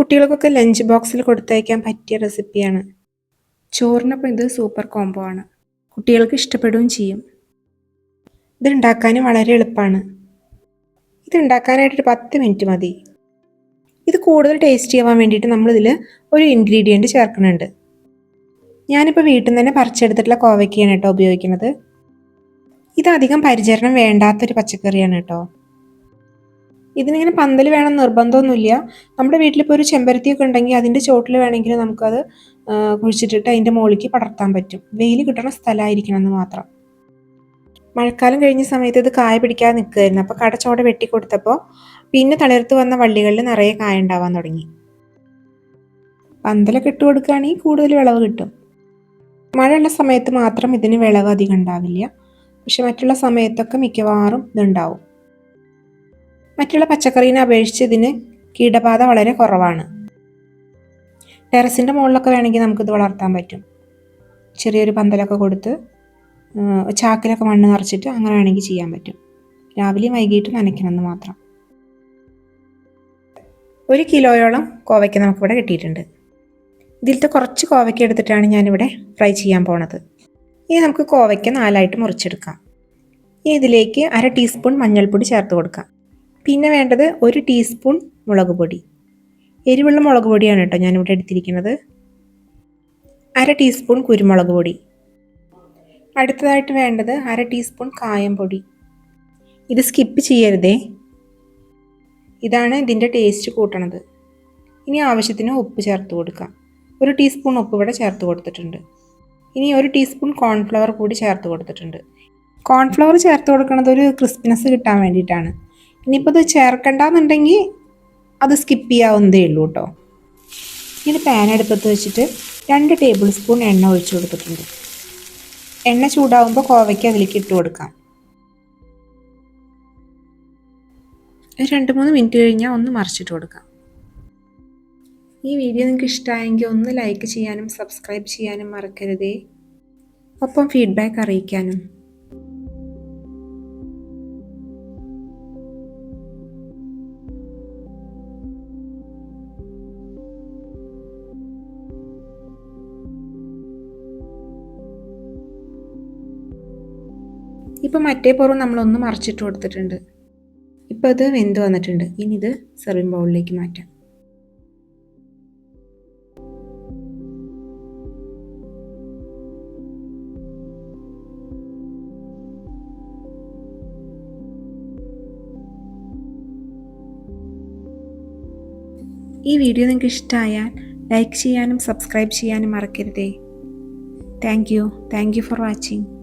കുട്ടികൾക്കൊക്കെ ലഞ്ച് ബോക്സിൽ കൊടുത്തയക്കാൻ പറ്റിയ റെസിപ്പിയാണ് ചോറിനൊപ്പം ഇത് സൂപ്പർ കോംബോ ആണ്. കുട്ടികൾക്ക് ഇഷ്ടപ്പെടുകയും ചെയ്യും. ഇത് ഉണ്ടാക്കാൻ വളരെ എളുപ്പമാണ്. ഇത് ഉണ്ടാക്കാനായിട്ടൊരു പത്ത് മിനിറ്റ് മതി. ഇത് കൂടുതൽ ടേസ്റ്റി ആവാൻ വേണ്ടിയിട്ട് നമ്മളിതിൽ ഒരു ഇൻഗ്രീഡിയന്റ് ചേർക്കുന്നുണ്ട്. ഞാനിപ്പോൾ വീട്ടിൽ നിന്ന് തന്നെ പറിച്ചെടുത്തിട്ടുള്ള കോവയ്ക്കയാണ് കേട്ടോ ഉപയോഗിക്കുന്നത്. ഇതധികം പരിചരണം വേണ്ടാത്തൊരു പച്ചക്കറിയാണ് കേട്ടോ. ഇതിനിങ്ങനെ പന്തൽ വേണം നിർബന്ധമൊന്നുമില്ല. നമ്മുടെ വീട്ടിലിപ്പോൾ ഒരു ചെമ്പരത്തിയൊക്കെ ഉണ്ടെങ്കിൽ അതിന്റെ ചോട്ടിൽ വേണമെങ്കിൽ നമുക്കത് കുഴിച്ചിട്ടിട്ട് അതിന്റെ മുകളിലേക്ക് പടർത്താൻ പറ്റും. വെയിൽ കിട്ടണ സ്ഥലമായിരിക്കണം എന്ന് മാത്രം. മഴക്കാലം കഴിഞ്ഞ സമയത്ത് ഇത് കായ പിടിക്കാതെ നിൽക്കുമായിരുന്നു അപ്പോൾ കടച്ചോടെ വെട്ടിക്കൊടുത്തപ്പോൾ പിന്നെ തളിർത്ത് വന്ന വള്ളികളിൽ നിറയെ കായ ഉണ്ടാവാൻ തുടങ്ങി. പന്തലൊക്കെ ഇട്ട് കൊടുക്കുകയാണെങ്കിൽ കൂടുതൽ വിളവ് കിട്ടും. മഴയുള്ള സമയത്ത് മാത്രം ഇതിന് വിളവ് അധികം ഉണ്ടാവില്ല. പക്ഷെ മറ്റുള്ള സമയത്തൊക്കെ മിക്കവാറും ഇതുണ്ടാവും. മറ്റുള്ള പച്ചക്കറീനെ അപേക്ഷിച്ച് ഇതിന് കീടബാധ വളരെ കുറവാണ്. ടെറസിന്റെ മുകളിലൊക്കെ വേണമെങ്കിൽ നമുക്കിത് വളർത്താൻ പറ്റും. ചെറിയൊരു പന്തലൊക്കെ കൊടുത്ത് ചാക്കിലൊക്കെ മണ്ണ് നിറച്ചിട്ട് അങ്ങനെ വേണമെങ്കിൽ ചെയ്യാൻ പറ്റും. രാവിലെയും വൈകിട്ടും നനയ്ക്കണമെന്ന് മാത്രം. ഒരു കിലോയോളം കോവയ്ക്ക നമുക്കിവിടെ കിട്ടിയിട്ടുണ്ട്. ഇതിലത്തെ കുറച്ച് കോവയ്ക്ക എടുത്തിട്ടാണ് ഞാനിവിടെ ഫ്രൈ ചെയ്യാൻ പോണത്. ഇനി നമുക്ക് കോവയ്ക്ക നാലായിട്ട് മുറിച്ചെടുക്കാം. ഇനി ഇതിലേക്ക് അര ടീസ്പൂൺ മഞ്ഞൾപ്പൊടി ചേർത്ത് കൊടുക്കാം. പിന്നെ വേണ്ടത് ഒരു ടീസ്പൂൺ മുളക് പൊടി. എരിവുള്ള മുളക് പൊടിയാണ് കേട്ടോ ഞാനിവിടെ എടുത്തിരിക്കുന്നത്. അര ടീസ്പൂൺ കുരുമുളക് പൊടി. അടുത്തതായിട്ട് വേണ്ടത് അര ടീസ്പൂൺ കായം പൊടി. ഇത് സ്കിപ്പ് ചെയ്യരുതേ. ഇതാണ് ഇതിന്റെ ടേസ്റ്റ് കൂട്ടണത്. ഇനി ആവശ്യത്തിന് ഉപ്പ് ചേർത്ത് കൊടുക്കാം. ഒരു ടീസ്പൂൺ ഉപ്പ് ഇവിടെ ചേർത്ത് കൊടുത്തിട്ടുണ്ട്. ഇനി ഒരു ടീസ്പൂൺ കോൺഫ്ലവർ കൂടി ചേർത്ത് കൊടുത്തിട്ടുണ്ട്. കോൺഫ്ലവർ ചേർത്ത് കൊടുക്കുന്നത് ഒരു ക്രിസ്പിനെസ് കിട്ടാൻ വേണ്ടിയിട്ടാണ്. ഇനിയിപ്പോൾ ഇത് ചേർക്കണ്ടെന്നുണ്ടെങ്കിൽ അത് സ്കിപ്പ് ചെയ്യാവുന്നതേ ഉള്ളൂ കേട്ടോ ഇനി പാൻ അടുപ്പത്ത് വെച്ചിട്ട് രണ്ട് ടേബിൾ സ്പൂൺ എണ്ണ ഒഴിച്ചു കൊടുത്തിട്ടുണ്ട്. എണ്ണ ചൂടാവുമ്പോൾ കോവയ്ക്ക് അതിലേക്ക് ഇട്ട് കൊടുക്കാം. രണ്ട് മൂന്ന് മിനിറ്റ് കഴിഞ്ഞാൽ ഒന്ന് മറിച്ചിട്ട് കൊടുക്കാം. ഈ വീഡിയോ നിങ്ങൾക്ക് ഇഷ്ടമായെങ്കിൽ ഒന്ന് ലൈക്ക് ചെയ്യാനും സബ്സ്ക്രൈബ് ചെയ്യാനും മറക്കരുതേ. ഒപ്പം ഫീഡ്ബാക്ക് അറിയിക്കാനും. ഇപ്പം മറ്റേ പുറം നമ്മളൊന്ന് മറിച്ചിട്ട് കൊടുത്തിട്ടുണ്ട്. ഇപ്പം അത് വെന്ത് വന്നിട്ടുണ്ട്. ഇനി ഇത് സെർവിങ് ബൗളിലേക്ക് മാറ്റാം. ഈ വീഡിയോ നിങ്ങൾക്ക് ഇഷ്ടമായാൽ ലൈക്ക് ചെയ്യാനും സബ്സ്ക്രൈബ് ചെയ്യാനും മറക്കരുതേ. Thank you thank you for watching